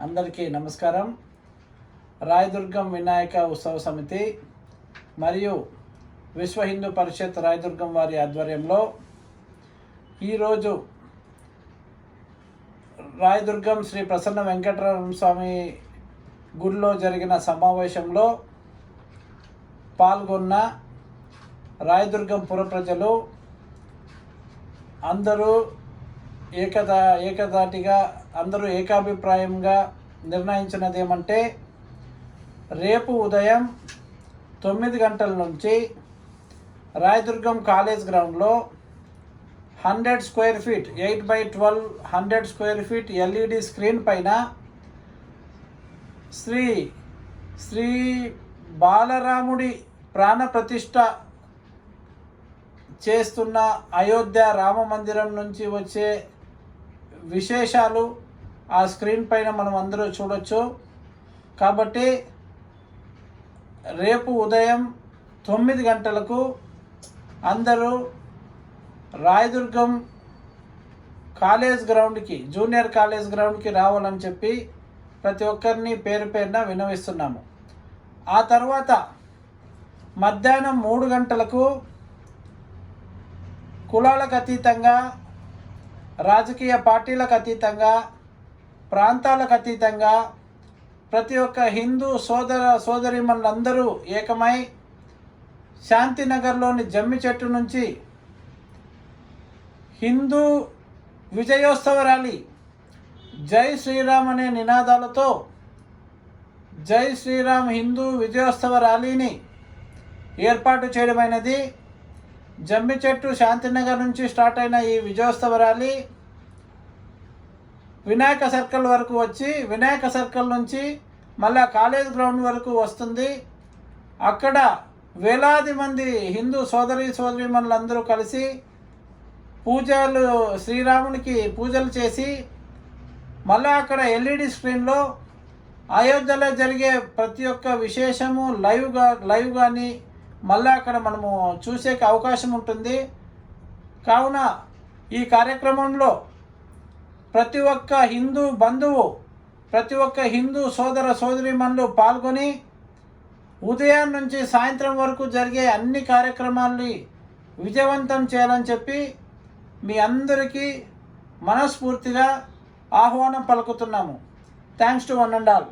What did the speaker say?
అందరికీ నమస్కారం. రాయదుర్గం వినాయక ఉత్సవ సమితి మరియు విశ్వ హిందూ పరిషత్ రాయదుర్గం వారి ఆధ్వర్యంలో ఈరోజు రాయదుర్గం శ్రీ ప్రసన్న వెంకటరమణ స్వామి గుడిలో జరిగిన సమావేశంలో పాల్గొన్న రాయదుర్గం పుర ప్రజలు అందరూ ఏకదా ఏకదాటిగా అందరూ ఏకాభిప్రాయంగా నిర్ణయించినది ఏమంటే రేపు ఉదయం తొమ్మిది గంటల నుంచి రాయదుర్గం కాలేజ్ గ్రౌండ్లో hundred square feet eight by twelve hundred square feet LED screen పైన శ్రీ శ్రీ బాలరాముడి ప్రాణ ప్రతిష్ట చేస్తున్న అయోధ్య రామ మందిరం నుంచి వచ్చే విశేషాలు ఆ స్క్రీన్ పైన మనం అందరూ చూడొచ్చు. కాబట్టి రేపు ఉదయం తొమ్మిది గంటలకు అందరూ రాయదుర్గం కాలేజ్ గ్రౌండ్కి జూనియర్ కాలేజ్ గ్రౌండ్కి రావాలని చెప్పి ప్రతి ఒక్కరిని పేరు పేరున వినవిస్తున్నాము. ఆ తర్వాత మధ్యాహ్నం మూడు గంటలకు కులాలకు అతీతంగా రాజకీయ పార్టీలకు అతీతంగా ప్రాంతాలకు అతీతంగా ప్రతి ఒక్క హిందూ సోదర సోదరిమణులందరూ ఏకమై శాంతినగర్లోని జమ్మి చెట్టు నుంచి హిందూ విజయోత్సవ ర్యాలీ జై శ్రీరామ్ అనే నినాదాలతో జై శ్రీరామ్ హిందూ విజయోత్సవ ర్యాలీని ఏర్పాటు చేయడమైనది. జమ్మి చెట్టు శాంతినగర్ నుంచి స్టార్ట్ అయిన ఈ విజయోత్సవ ర్యాలీ వినాయక సర్కిల్ వరకు వచ్చి వినాయక సర్కిల్ నుంచి మళ్ళా కాలేజ్ గ్రౌండ్ వరకు వస్తుంది. అక్కడ వేలాది మంది హిందూ సోదరి సోదరిమణులందరూ కలిసి పూజలు శ్రీరామునికి పూజలు చేసి మళ్ళా అక్కడ ఎల్ఈడి స్క్రీన్లో అయోధ్యలో జరిగే ప్రతి ఒక్క విశేషము లైవ్గా లైవ్ కానీ మళ్ళీ అక్కడ మనము చూసేకి అవకాశం ఉంటుంది. కావున ఈ కార్యక్రమంలో ప్రతి ఒక్క హిందూ బంధువు ప్రతి ఒక్క హిందూ సోదర సోదరిమణులు పాల్గొని ఉదయం నుంచి సాయంత్రం వరకు జరిగే అన్ని కార్యక్రమాల్ని విజయవంతం చేయాలని చెప్పి మీ అందరికీ మనస్ఫూర్తిగా ఆహ్వానం పలుకుతున్నాము. Thanks to one and all.